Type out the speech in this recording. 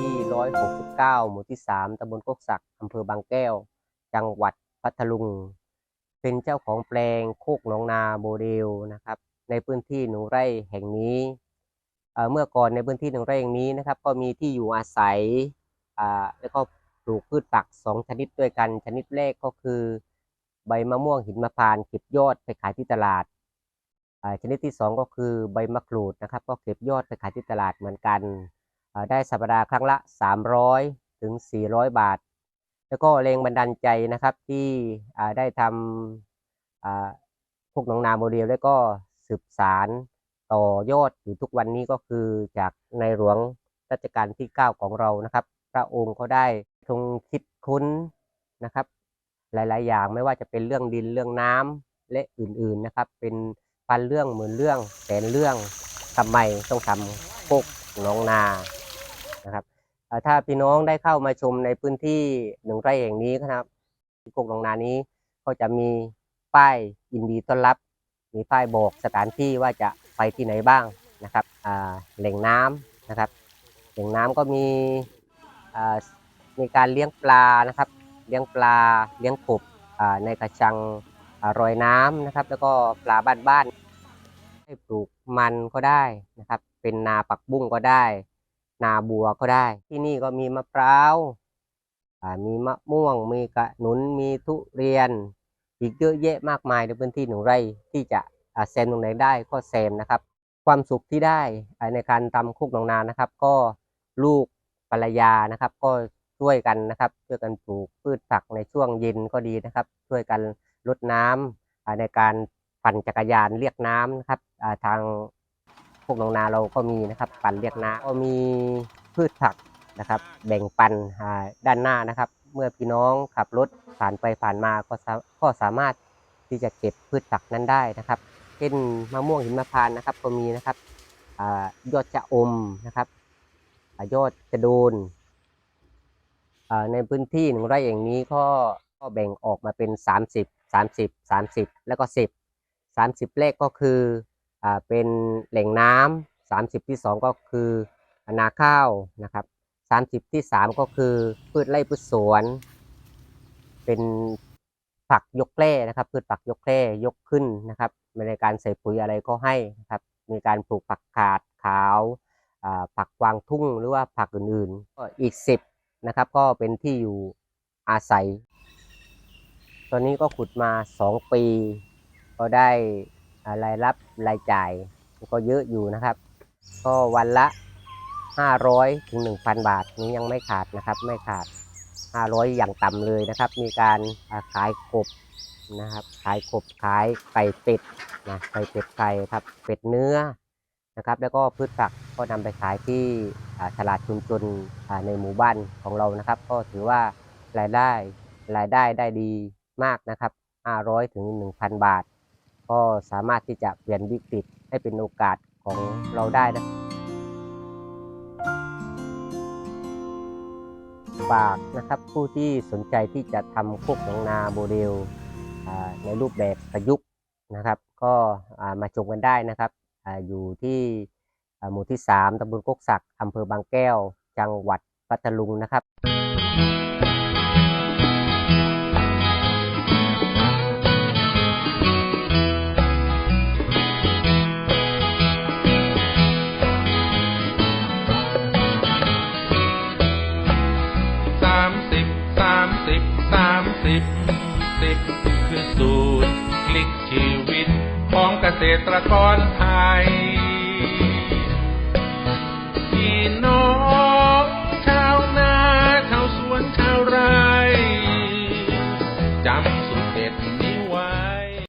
ที่ 169 หมู่ที่ 3ตำบลโคกศักดิ์อำเภอบางแก้ว จังหวัดพัทลุง เป็นเจ้าของแปลงโคกหนองนาโมเดลนะครับ ในพื้นที่หนึ่งไร่แห่งนี้เเมื่อก่อนในพื้นที่หนึ่งไร่แห่งนี้นะครับ ก็มีที่อยู่อาศัย แล้วก็ปลูกพืชผักสองชนิดด้วยกัน ชนิดแรกก็คือ ใบมะม่วงหินมะพร้านเก็บยอดไปขายที่ตลาด ชนิดที่สองก็คือใบมะกรูดนะครับ ก็เก็บยอดไปขายที่ตลาดเหมือนกัน ได้สัปดาห์ครั้งละ 300 ถึง 400 บาท แล้วก็แรงบันดาลใจนะครับที่ได้ทำพวกหนองนาโมเดลแล้วก็สืบสารต่อยอดอยู่ทุกวันนี้ก็คือจากในหลวงรัชกาลที่ 9 ของเรานะครับ พระองค์ก็ได้ทรงคิดค้นนะครับ หลาย ๆ อย่างไม่ว่าจะเป็นเรื่องดินเรื่องน้ำและอื่น ๆ นะครับ เป็นพันเรื่องหมื่นเรื่องแสนเรื่องทำไมต้องทำโคกหนองนา ถ้าพี่น้องได้เข้ามาชมในพื้นที่หนึ่งไร่แห่งนี้ครับที่โคกหนองนานี้ก็จะมีป้ายยินดีต้อนรับ มีป้ายบอกสถานที่ว่าจะไปที่ไหนบ้างนะครับแหล่งน้ำนะครับ แหล่งน้ำก็มีมีการเลี้ยงปลานะครับ เลี้ยงปลาเลี้ยงกบในกระชังอรอยน้ำนะครับ แล้วก็ปลาบ้านๆให้ปลูกมันก็ได้นะครับ เป็นนาปักบุ้งก็ได้ นาบัวก็ได้ ที่นี่ก็มีมะพร้าวมีมะม่วง มีกระหนุน มีทุเรียน อีกเยอะแยะมากมายในพื้นที่หนึ่งไร่ที่จะอ่าแซมตรงไหนได้ก็แซมนะครับ ความสุขที่ได้ในการทำคุกหนองนานะครับ ก็ลูกภรรยานะครับ ก็ช่วยกันนะครับช่วยกันปลูกพืชผักในช่วงเย็นก็ดีนะครับ ช่วยกันรดน้ำอ่าในการปั่นจักรยานเรียกน้ำนะครับทาง กหนองนาเราก็มีนะครับปั่นเรียกน้ำก็มีพืชผักนะครับ แบ่งปันด้านหน้านะครับ เมื่อพี่น้องขับรถผ่านไปผ่านมาก็สาก็สามารถที่จะเก็บพืชผักนั้นได้นะครับเช่นมะม่วงหิมพานต์นะครับ ก็มีนะครับอยอดจะอมนะครับอยอดจะโดนในพื้นที่หนึ่งไร่อย่างนี้ก็ก็แบ่งออกมาเป็น 30 30 30 แล้วก็ 10 30แรกก็คือ เป็นแหล่งน้ำ30 ที่ 2 ก็คือนาข้าวนะครับ 30 ที่ 3 ก็คือพืชไร่พืชสวน เป็นผักยกแคร่นะครับพืชผักยกแคร่ยกขึ้นนะครับในการใส่ปุ๋ยอะไรก็ให้นะครับมีการปลูกผักกาดขาวอ่าผักกวางทุ่งหรือว่าผักอื่นๆก็อีก 10นะครับก็เป็นที่อยู่อาศัย ตอนนี้ก็ขุดมา 2 ปี ก็ได้ รายรับรายจ่ายก็เยอะอยู่นะครับ ก็วันละ 500ถึง1,000 บาทนี้ยังไม่ขาดนะครับ ไม่ขาด 500 อย่างต่ำเลยนะครับ มีการขายกบนะครับ ขายกบขายไก่เป็ดนะไก่เป็ดไก่ครับเป็ดเนื้อนะครับ แล้วก็พืชผักก็นำไปขายที่ตลาดชุมชนในหมู่บ้านของเรานะครับ ก็ถือว่ารายได้รายได้ได้ดีมากนะครับ 500ถึง1,000 บาท ก็สามารถที่จะเปลี่ยนวิกฤตให้เป็นโอกาสของเราได้นะฝากนะครับผู้ที่สนใจที่จะทำโคกหนองนาโมเดลในรูปแบบประยุกต์นะครับ ก็มาชมกันได้นะครับออยู่ที่หมู่ที่ 3ตำบลโคกศักด์อำเภอบางแก้ว จังหวัดพัทลุงนะครับ สิบสิบคือสูตรคลิกชีวิตของเกษตรกรไทย